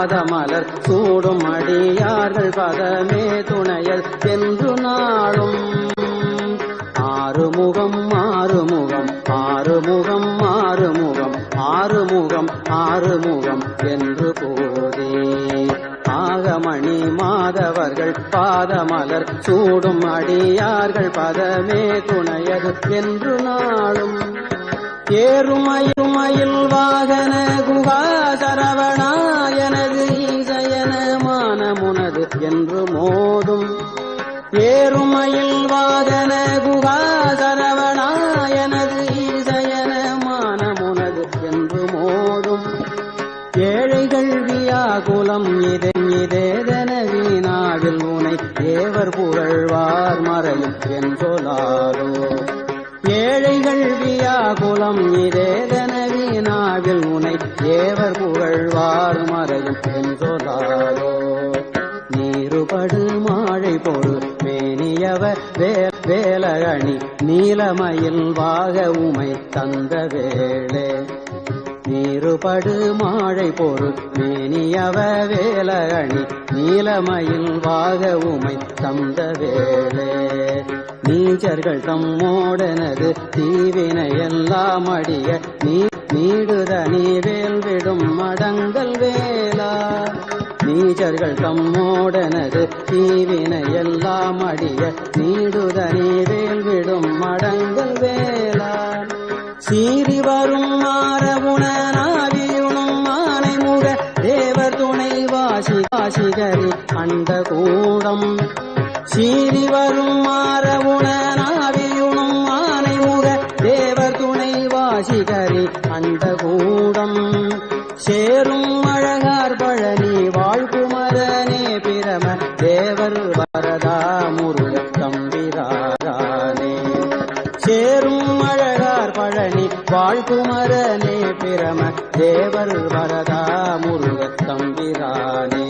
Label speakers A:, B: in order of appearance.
A: மாதவர்கள் பாதமலர் சூடும் அடியார்கள் பதமே துணையல் என்று நாளும் ஆறுமுகம் ஆறுமுகம் ஆறுமுகம் ஆறுமுகம் ஆறுமுகம் ஆறுமுகம் என்று போதே. ஆகமணி மாதவர்கள் பாதமலர் சூடும் அடியார்கள் பதமே துணையது என்று நாளும் ஏறுமயுமயில் வாகன குகா சரவணா மோதும். ஏறுமயில் வாதன குகா சரவணா ஈசயன மானமுனது என்று மோதும். ஏழைகள் வியாகுலம் இதே இதேதன வீணாவில் உனை தேவர் புகழ்வார் மறையும் என் சொலாரோ ஏழைகள் வியாகுலம் இதேதன வீணாவில் உனை தேவர் புகழ்வார் மறையும் என் சொலாரோ வேலகணி நீலமயில் வாக உமை தந்த வேளே. நீருபடு மாழை பொறு மேனியவ வேலகணி நீலமயில் வாக உமை தந்த வேளே. நீச்சர்கள் தம்மோடனது தீவினை எல்லாம் அடிய நீடுத நீ வேல் விடும் மடங்கள் நீச்சர்கள் தம்மோடனது. தீவினை எல்லாம் அடிய நீடுத நீ வேல் விடும் மடங்கள் வேலா சீறி வரும் மாறவுணனாவியுணும் மானை முக தேவர் துணை வாசி வாசிகரி அந்த கூடம். சீறி வரும் மாறவுணனாவியுணும் மானை முக தேவர் துணை வாசிகரி அந்த கூடம். சேரும் அழகார் பழனி வாழ் சேரும் அழகார் பழனி வாழ்குமரனே பிரம தேவர் வரதா முருக தம்பிரானே.